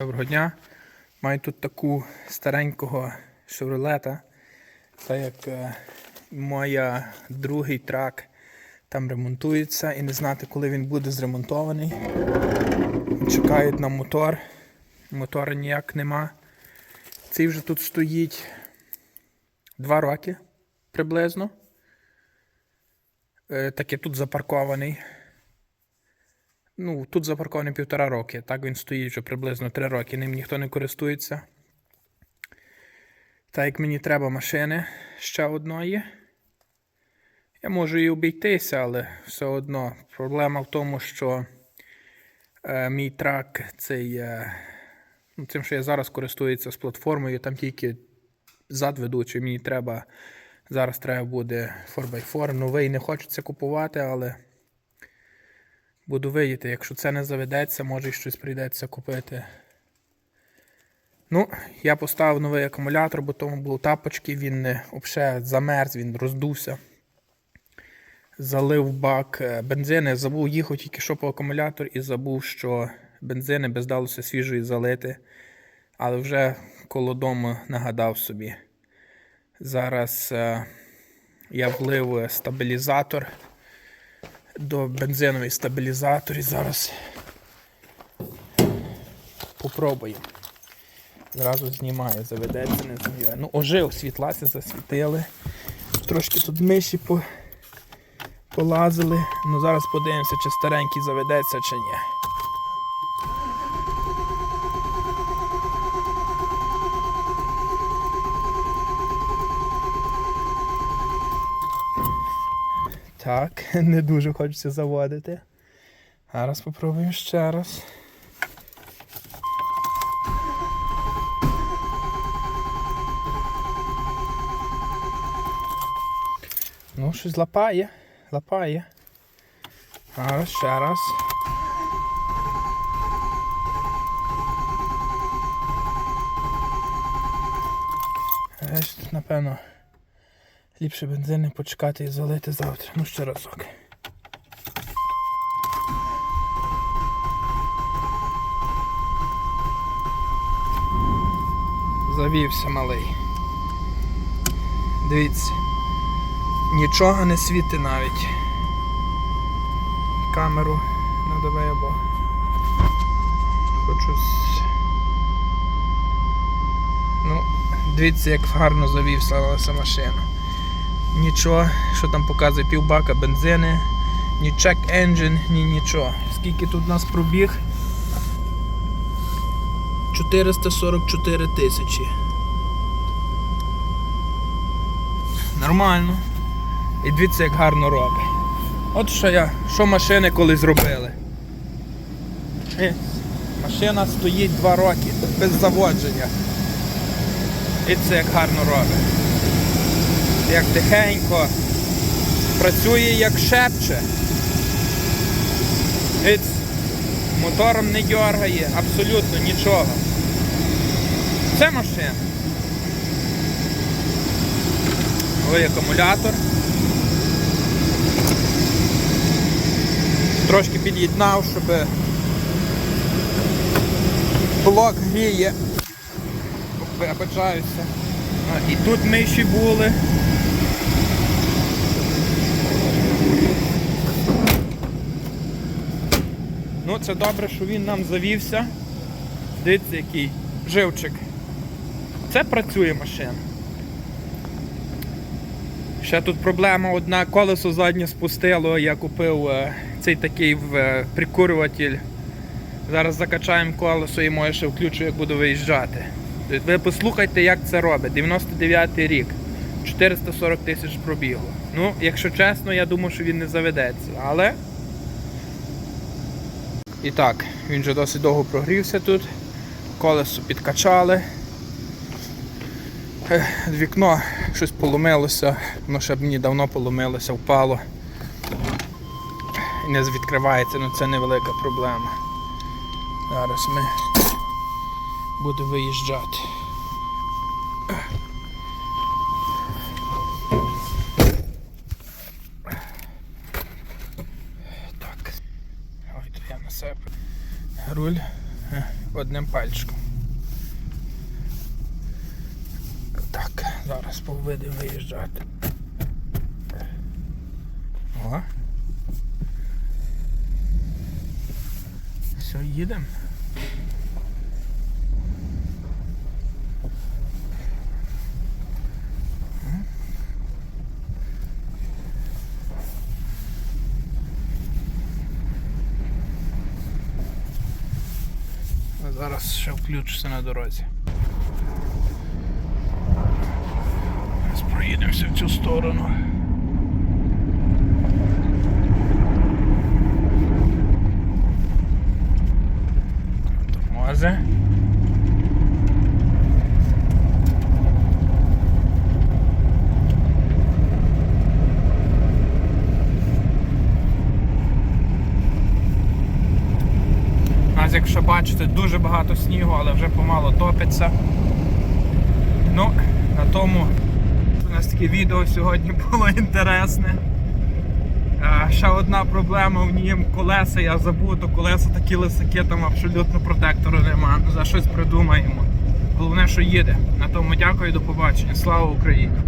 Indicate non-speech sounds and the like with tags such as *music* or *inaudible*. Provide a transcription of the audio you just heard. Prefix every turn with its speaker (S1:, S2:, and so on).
S1: Доброго дня. Маю тут таку старенького шевролета. Так як е, моя другий трак там ремонтується і не знати, коли він буде зремонтований. Чекають на мотор. Мотора ніяк нема. Цей вже тут стоїть два роки приблизно. Е, Так я тут запаркований. Ну, тут запаркований півтора роки. Так він стоїть вже приблизно три роки. Ним ніхто не користується. Так як мені треба машини ще одної. Я можу і обійтися, але все одно. Проблема в тому, що е, мій трак цей. Е, ну, цим, що я зараз користуюся з платформою, там тільки зад ведучий. Мені треба. Зараз треба буде 4x4. Новий не хочеться купувати, але. Буду видіти, якщо це не заведеться, може щось прийдеться купити. Ну, я поставив новий акумулятор, бо тому були тапочки, він не взагалі замерз, він роздувся. Залив бак е, бензини, забув їхав тільки що по акумулятор і забув, що бензини без далося свіжої залити. Але вже коло дому нагадав собі. Зараз е, я влив стабілізатор до бензинової стабілізаторів, зараз попробуємо. Зразу знімаю, заведеться, не знаю. Ну, ожив, світлася засвітили. Трошки тут миші по... полазили. Ну зараз подивимося, чи старенький заведеться, чи ні. Так, *laughs* не дуже хочеться заводити. Зараз попробуємо ще раз. Ну, щось лапає, лапає. Зараз, ще раз. Е, тут, напевно, ліпше бензини почекати і залити завтра. Ну, ще разок. Завівся малий. Дивіться. Нічого не світи навіть. Камеру надавай, бо хочу. Ну, дивіться, як гарно завівся машина. Нічого, що там показує півбака бензини, ні check engine, ні нічого. Скільки тут у нас пробіг? 444 тисячі. Нормально. І дивіться, як гарно робить. От що я, що машини коли зробили. Е, Машина стоїть 2 роки без заводження. І це як гарно робить. Як тихенько. Працює як шепче. Іц. Мотором не дергає, абсолютно нічого. Це машина. Ой, акумулятор. Трошки під'єднав, щоб блок гріє. Вибачаюся. І тут миші були. Ну, це добре, що він нам завівся. Дивіться, який живчик. Це працює машина. Ще тут проблема одна, колесо заднє спустило, я купив е, цей такий е, прикурюватель. Зараз закачаємо колесо і може ще включу, як буду виїжджати. Ви послухайте, як це робить. 99 рік. 440 тисяч пробігло. Ну, якщо чесно, я думаю, що він не заведеться. Але. І так, він вже досить довго прогрівся тут. Колесо підкачали. Вікно щось поломилося, воно ще б мені давно поломилося, впало. І не відкривається, ну це невелика проблема. Зараз ми будемо виїжджати. Так. Ой, то я на себе. Руль. Е, одним пальчиком. Так, зараз повинен виїжджати. О. Все, їдемо. Зараз ще включишся на дорозі. Зараз проїдемося в цю сторону. Тормози. Якщо бачите, дуже багато снігу, але вже помало топиться. Ну, на тому у нас таке відео сьогодні *laughs* було інтересне. Е, Ще одна проблема в нім колеса, я забув, то колеса такі лисаки, там абсолютно протектору нема. За щось придумаємо. Головне, що їде. На тому дякую, до побачення. Слава Україні!